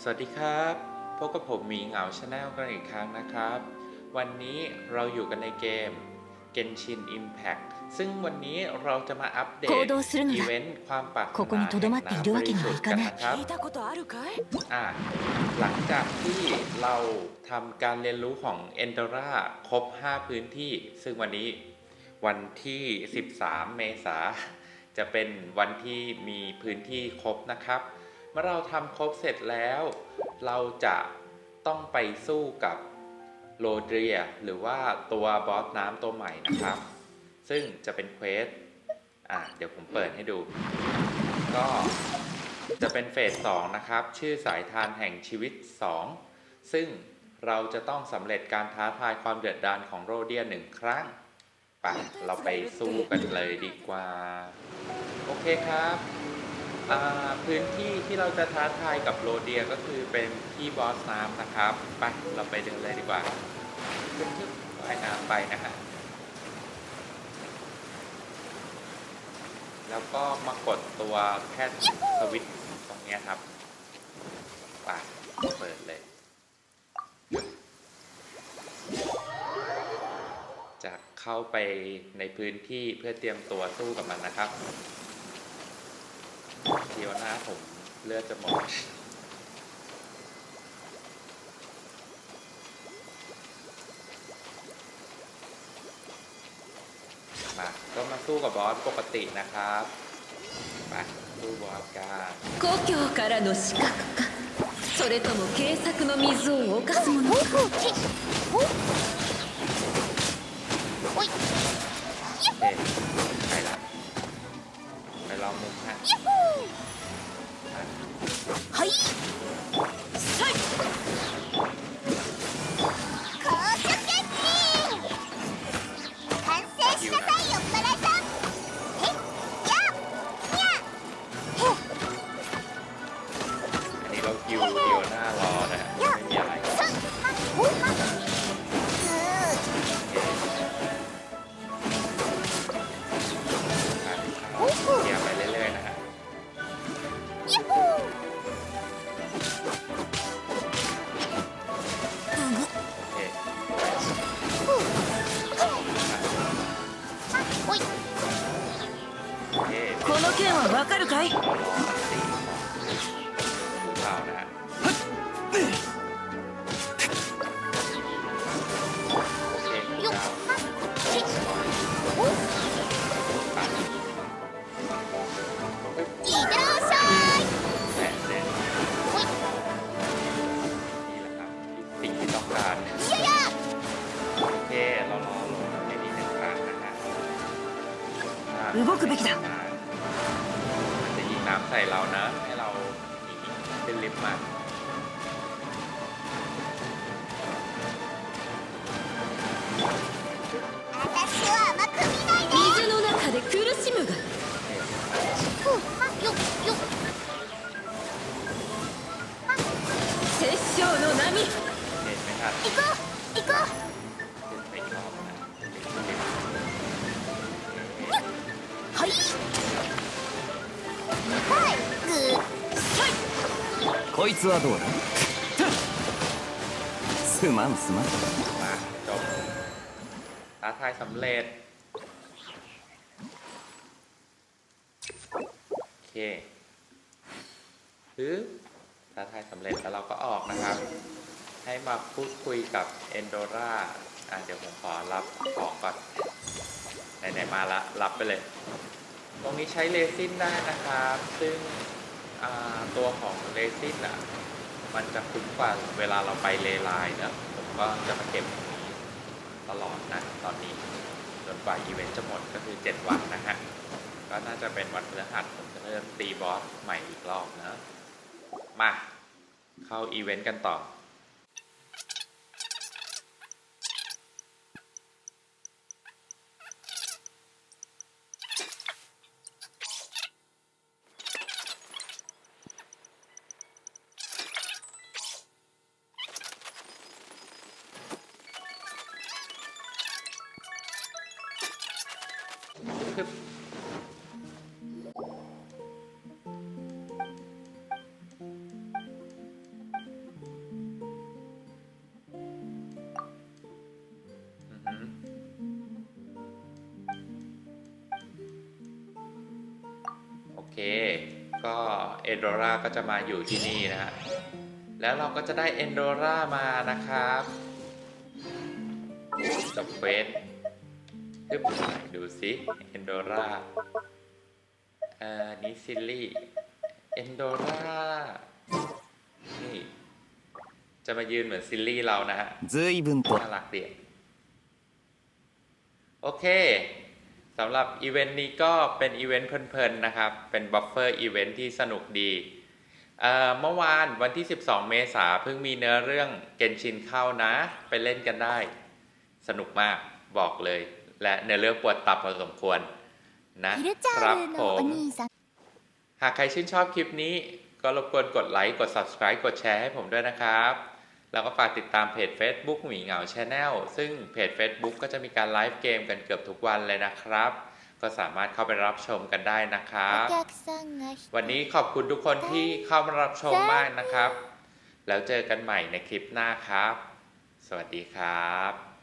สวัสดีครับพบกับผมมีเหงาชาแนลกันอีกครั้งนะครับ วันนี้เราอยู่กันในเกม Genshin Impact ซึ่งวันนี้เราจะมาอัปเดตอีเวนต์ความปรารถนาแห่งน้ำบริสุทธิ์กันนะครับหลังจากที่เราทำการเรียนรู้ของเอน n d ร่าครบ 5 พื้นที่ ซึ่งวันนี้วันที่ 13 เมษาจะเป็นวันที่มีพื้นที่ครบนะครับ เมื่อเราทำครบเสร็จแล้ว เราจะต้องไปสู้กับโรเดียหรือว่าตัวบอสน้ำตัวใหม่นะครับ ซึ่งจะเป็นเควสอะเดี๋ยวผมเปิดให้ดู ก็จะเป็นเฟส2นะครับ ชื่อสายทานแห่งชีวิต 2 ซึ่งเราจะต้องสำเร็จการท้าทายความเดือดดาลของโรเดียหนึ่งครั้งไปเราไปสู้กันเลยดีกว่า โอเคครับ อ่าพื้นที่ที่เราจะท้าทายกับโรเดียก็คือเป็นที่บอสน้ำนะครับไปเราไปเดินเลยดีกว่าขึ้นที่ว่ายน้ำไปนะฮะแล้วก็มากดตัวแค่สวิตตรงนี้ครับไปเปิดเลย จะเข้าไปในพื้นที่เพื่อเตรียมตัวสู้กับมันนะครับ เดี๋ยวนะผมเลือดจะหมด มาก็มาสู้กับบอสปกตินะครับมาสู้บอสกัน 故郷からの資格かそれとも警策の水を犯すものか โอเคไป はい。ครับสิ่งที่ต้องการ いやや โอเค เรารอลงให้ดีหนึ่งครั้งนะฮะอ่ะ 動くべきだ มั นจะยิงน้ำใส่เรานะ ให้เราหนีขึ้นลิฟต์มา 私を甘く見ないで水の中で苦しむがふうはよっよっ殺生の波 เห็นไหมครับ 行こう行こ ขึ้นไปอีกรอบนะขึ้นลิฟต์ うはいはい こいつはどうだすまんすまん มาจบท้าทายสำเร็จ โอเคปึ๊บท้าทายสำเร็จแล้วเราก็ออกนะครับ ให้มาพูดคุยกับเอนโดราอ่ะเดี๋ยวผมขอรับของก่อน ไหนๆมาละ รับไปเลย ตรงนี้ใช้เรซินได้นะครับ ซึ่งอ่า ตัวของเลซินอะ มันจะคุ้มกว่าเวลาเราไปเลไลน์นะผมก็จะมาเก็บตรงนี้ตลอดนะตอนนี้จนกว่าอีเวนต์จะหมดก็คือ 7 วันนะฮะ ก็น่าจะเป็นวันพฤหัสผมจะเริ่มตีบอสใหม่อีกรอบนะ มา เข้าอีเวนต์กันต่อ ครับโอเค ก็เอนโดราก็จะมาอยู่ที่นี่นะฮะ แล้วเราก็จะได้เอนโดรามานะครับจบเฟส ขึ้นไปดูสิเอนโดราเอ่อนี่ซิลลี่เอนโดรานี่ จะมายืนเหมือนซิลลี่เรานะฮะ ずいぶんと น่ารักดีโอเคสำหรับอีเวนต์นี้ก็เป็นอีเวนต์เพลินๆนะครับ เป็นบัฟเฟอร์อีเวนต์ที่สนุกดีเอ่อเมื่อวานวันที่ 12 เมษาเพิ่งมีเนื้อเรื่องเกนชินเข้านะ ไปเล่นกันได้ สนุกมากบอกเลย และในเรื่องปวดตับพอสมควรนะครับผมหากใครชื่นชอบคลิปนี้ก็รบกวนกดไลค์กด subscribe กดแชร์ให้ผมด้วยนะครับ แล้วก็ฝากติดตามเพจ Facebook หมีเหงาแชนแนลซึ่งเพจ Facebook ก็จะมีการไลฟ์เกมกันเกือบทุกวันเลยนะครับ ก็สามารถเข้าไปรับชมกันได้นะครับ วันนี้ขอบคุณทุกคนที่เข้ามารับชมมากนะครับ แล้วเจอกันใหม่ในคลิปหน้าครับ สวัสดีครับ